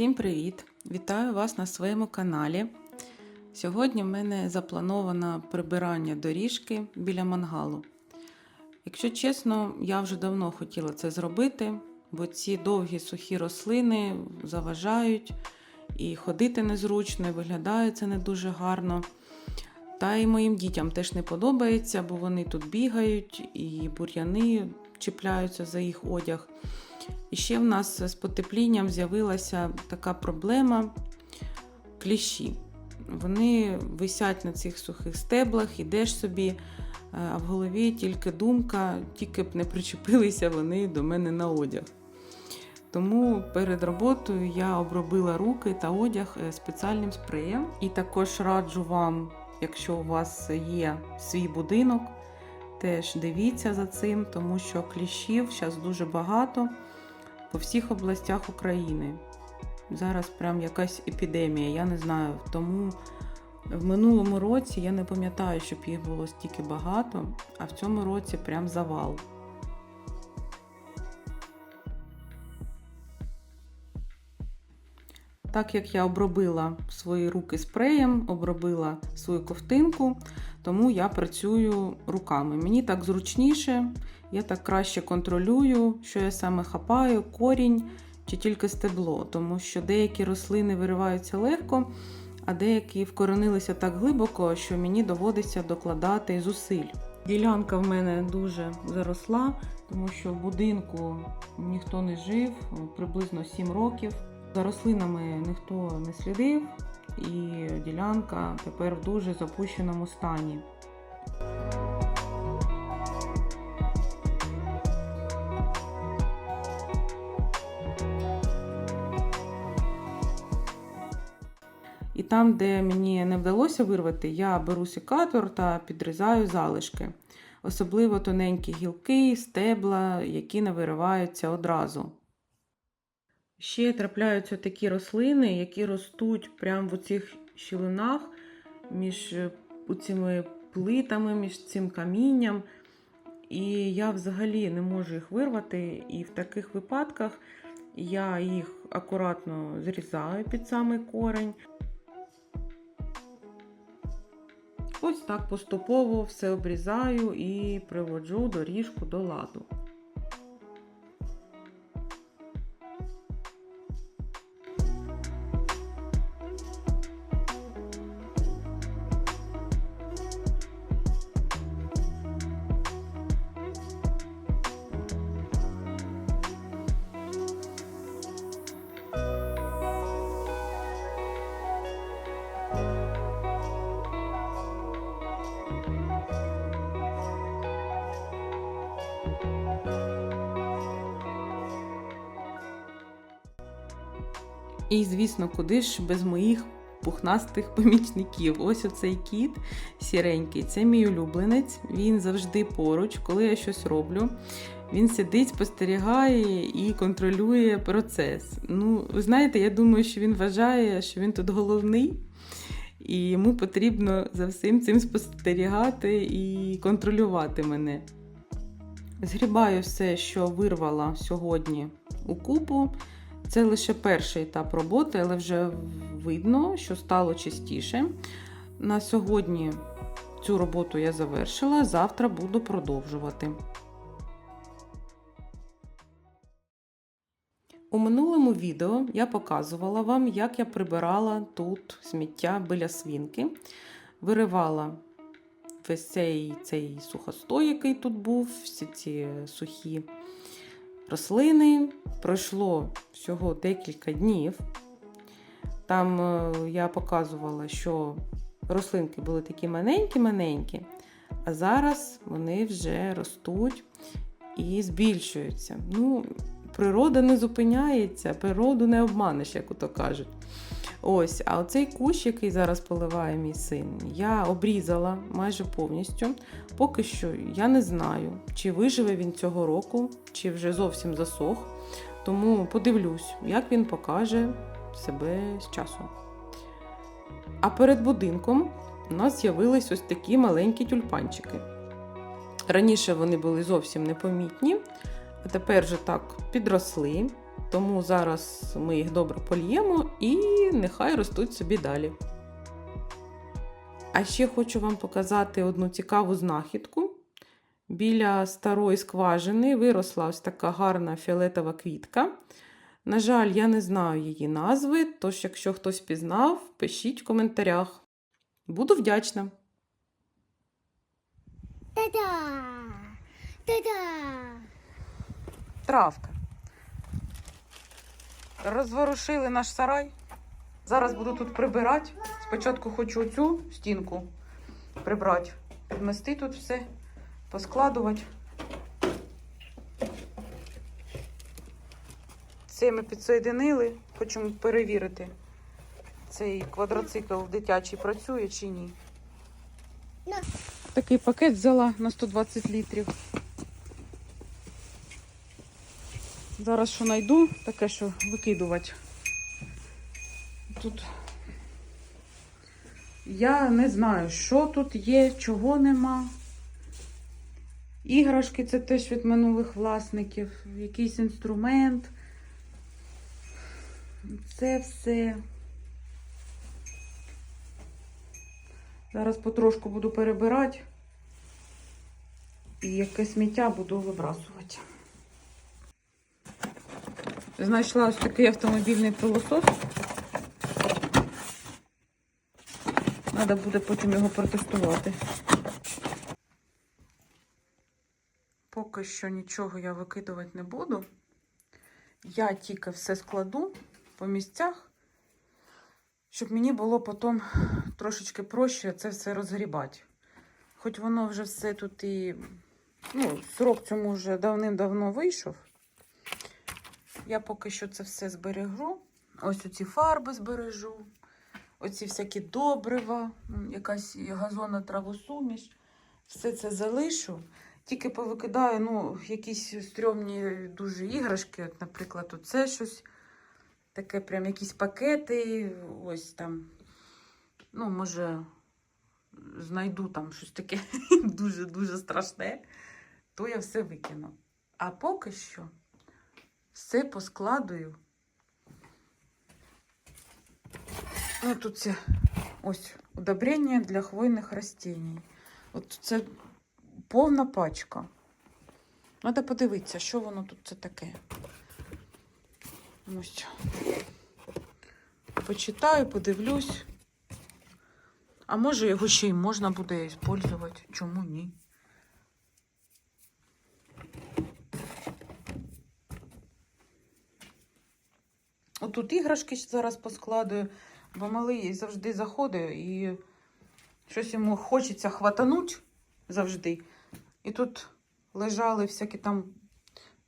Всім привіт! Вітаю вас на своєму каналі. Сьогодні в мене заплановано прибирання доріжки біля мангалу. Якщо чесно, я вже давно хотіла це зробити, бо ці довгі сухі рослини заважають і ходити незручно, і виглядає це не дуже гарно. Та й моїм дітям теж не подобається, бо вони тут бігають і бур'яни чіпляються за їх одяг. І ще в нас з потеплінням з'явилася така проблема кліщі. Вони висять на цих сухих стеблах, ідеш собі, е, а в голові тільки думка, тільки б не причепилися вони до мене на одяг. Тому перед роботою я обробила руки та одяг е, спеціальним спреєм. І також раджу вам, якщо у вас є свій будинок, теж дивіться за цим, тому що кліщів зараз дуже багато по всіх областях України. Зараз прям якась епідемія, я не знаю. Тому в минулому році я не пам'ятаю, щоб їх було стільки багато, а в цьому році прям завал. Так як я обробила свої руки спреєм, обробила свою ковтинку, тому я працюю руками. Мені так зручніше, я так краще контролюю, що я саме хапаю, корінь чи тільки стебло, тому що деякі рослини вириваються легко, а деякі вкоренилися так глибоко, що мені доводиться докладати зусиль. Ділянка в мене дуже заросла, тому що в будинку ніхто не жив, приблизно 7 років. За рослинами ніхто не слідив, і ділянка тепер в дуже запущеному стані. Там, де мені не вдалося вирвати, я беру секатор та підрізаю залишки, особливо тоненькі гілки, стебла, які не вириваються одразу. Ще трапляються такі рослини, які ростуть прямо в цих щілинах між цими плитами, між цим камінням. І я взагалі не можу їх вирвати. І в таких випадках я їх акуратно зрізаю під самий корень. Ось так поступово все обрізаю і приводжу доріжку до ладу. І, звісно, куди ж без моїх пухнастих помічників. Ось оцей кіт сіренький, це мій улюбленець. Він завжди поруч, коли я щось роблю. Він сидить, спостерігає і контролює процес. Ну, ви знаєте, я думаю, що він вважає, що він тут головний, і йому потрібно за всім цим спостерігати і контролювати мене. Згрібаю все, що вирвала сьогодні у купу. Це лише перший етап роботи, але вже видно, що стало чистіше. На сьогодні цю роботу я завершила, завтра буду продовжувати. У минулому відео я показувала вам, як я прибирала тут сміття біля свінки, виривала весь цей, цей сухостой, який тут був, всі ці сухі рослини. Пройшло всього декілька днів. Там е, я показувала, що рослинки були такі маленькі-маленькі, а зараз вони вже ростуть і збільшуються. Ну, Природа не зупиняється, природу не обманеш, як ото кажуть. Ось, а оцей кущ, який зараз поливає мій син, я обрізала майже повністю. Поки що я не знаю, чи виживе він цього року, чи вже зовсім засох. Тому подивлюсь, як він покаже себе з часом. А перед будинком у нас з'явились ось такі маленькі тюльпанчики. Раніше вони були зовсім непомітні, а тепер вже так підросли. Тому зараз ми їх добре польємо і нехай ростуть собі далі. А ще хочу вам показати одну цікаву знахідку. Біля старої скважини виросла ось така гарна фіолетова квітка. На жаль, я не знаю її назви, тож, якщо хтось пізнав, пишіть в коментарях. Буду вдячна. Та-да! Та-да! Травка. Розворушили наш сарай. Зараз буду тут прибирати. Спочатку хочу оцю стінку прибрати, підмести тут все, поскладувати. Це ми підсоєдинили, хочемо перевірити, цей квадроцикл дитячий працює чи ні. Такий пакет взяла на 120 літрів. Зараз що знайду, таке, що викидувати. Тут я не знаю, що тут є, чого нема. Іграшки це теж від минулих власників, якийсь інструмент. Це все. Зараз потрошку буду перебирати і яке сміття буду вибрасувати. Знайшла ось такий автомобільний пилосос. Треба буде потім його протестувати. Поки що нічого я викидувати не буду. Я тільки все складу по місцях, щоб мені було потім трошечки проще це все розгрібати. Хоч воно вже все тут і. Ну, срок цьому вже давним-давно вийшов. Я поки що це все збережу. Ось оці фарби збережу, оці всякі добрива, якась газонна травосуміш. Все це залишу. Тільки повикидаю ну, якісь стрьомні дуже іграшки. От, наприклад, оце щось. Таке прям якісь пакети. Ось там. Ну, може, знайду там щось таке дуже-дуже страшне, то я все викину. А поки що все поскладую. Ну, тут це ось удобрення для хвойних растінь. От це повна пачка. Треба подивитися, що воно тут це таке. Ось. Почитаю, подивлюсь. А може його ще й можна буде використовувати. Чому ні? Отут іграшки зараз поскладую, бо малий завжди заходить і щось йому хочеться хватануть завжди. І тут лежали всякі там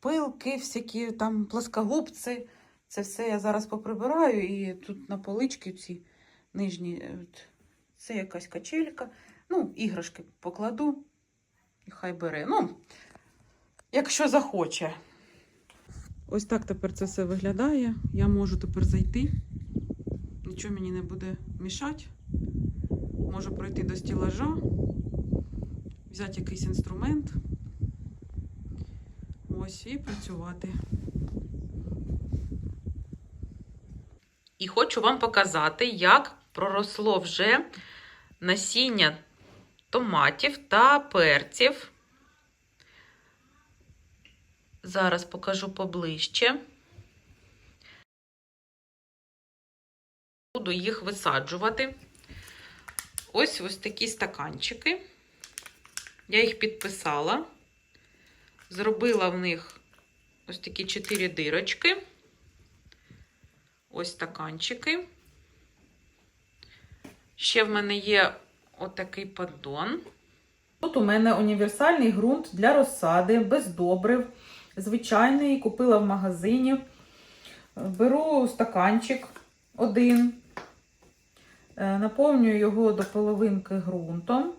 пилки, всякі там плоскогубці. Це все я зараз поприбираю, і тут на полички ці нижні. е, Це якась качелька. Ну, іграшки покладу, і хай бере. Ну, якщо захоче. Ось так тепер це все виглядає. Я можу тепер зайти. Нічого мені не буде мішати. Можу пройти до стілажа, взяти якийсь інструмент. Ось і працювати. І хочу вам показати, як проросло вже насіння томатів та перців. Зараз покажу поближче. Буду їх висаджувати. Ось ось такі стаканчики. Я їх підписала. Зробила в них ось такі чотири дирочки. Ось стаканчики. Ще в мене є отакий поддон. Тут у мене універсальний ґрунт для розсади, без добрив. Звичайний, купила в магазині. Беру стаканчик один, е, наповнюю його до половинки ґрунтом.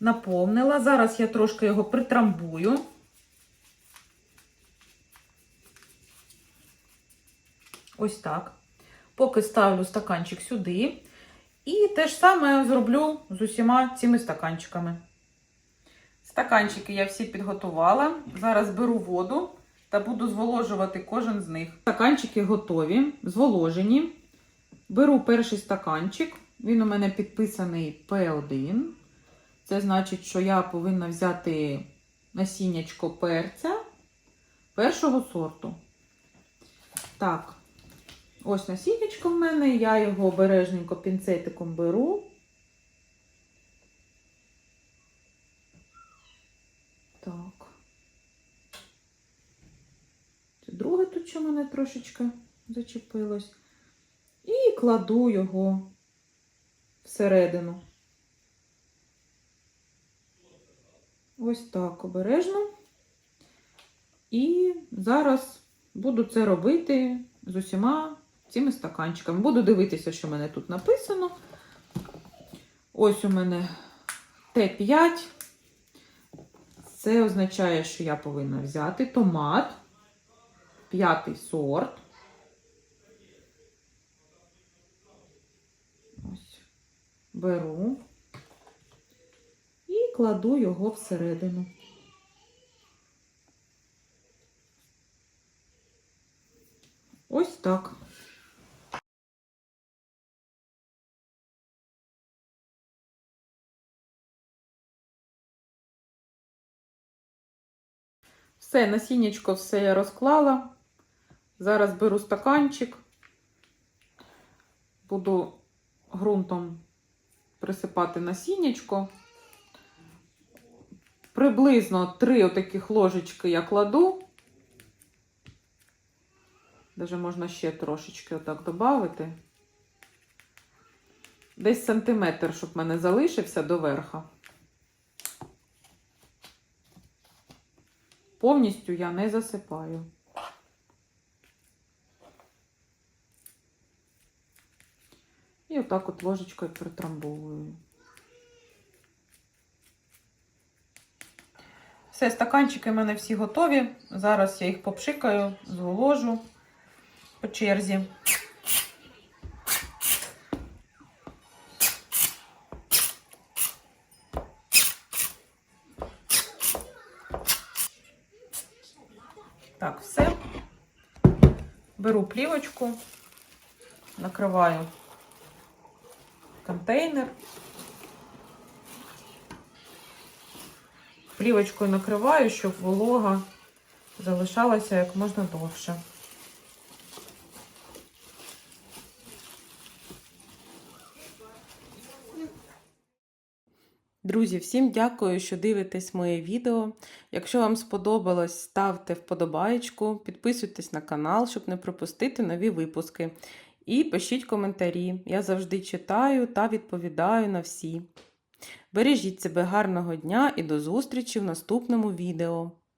Наповнила. Зараз я трошки його притрамбую. Ось так. Поки ставлю стаканчик сюди. І те ж саме зроблю з усіма цими стаканчиками. Стаканчики я всі підготувала. Зараз беру воду та буду зволожувати кожен з них. Стаканчики готові, зволожені. Беру перший стаканчик. Він у мене підписаний P1. Це значить, що я повинна взяти насіннячко перця першого сорту. Так, ось насіннячко в мене, я його обережненько пінцетиком беру. Так. Це друге тут, що мене трошечки зачепилось. І кладу його всередину. Ось так обережно. І зараз буду це робити з усіма цими стаканчиками. Буду дивитися, що в мене тут написано. Ось у мене Т5. Це означає, що я повинна взяти томат, п'ятий сорт. Ось. Беру і кладу його всередину. Ось так. Все, насіннячко все я розклала. Зараз беру стаканчик, буду ґрунтом присипати насіннячко. Приблизно три отаких ложечки я кладу. Даже можна ще трошечки отак додати. Десь сантиметр, щоб в мене залишився до верха. Повністю я не засипаю. І отак от ложечкою притрамбовую. Все, стаканчики в мене всі готові. Зараз я їх попшикаю, зволожу по черзі. Так, все. Беру плівочку, накриваю контейнер. Плівочкою накриваю, щоб волога залишалася як можна довше. Друзі, всім дякую, що дивитесь моє відео. Якщо вам сподобалось, ставте вподобаєчку, підписуйтесь на канал, щоб не пропустити нові випуски. І пишіть коментарі. Я завжди читаю та відповідаю на всі. Бережіть себе гарного дня і до зустрічі в наступному відео.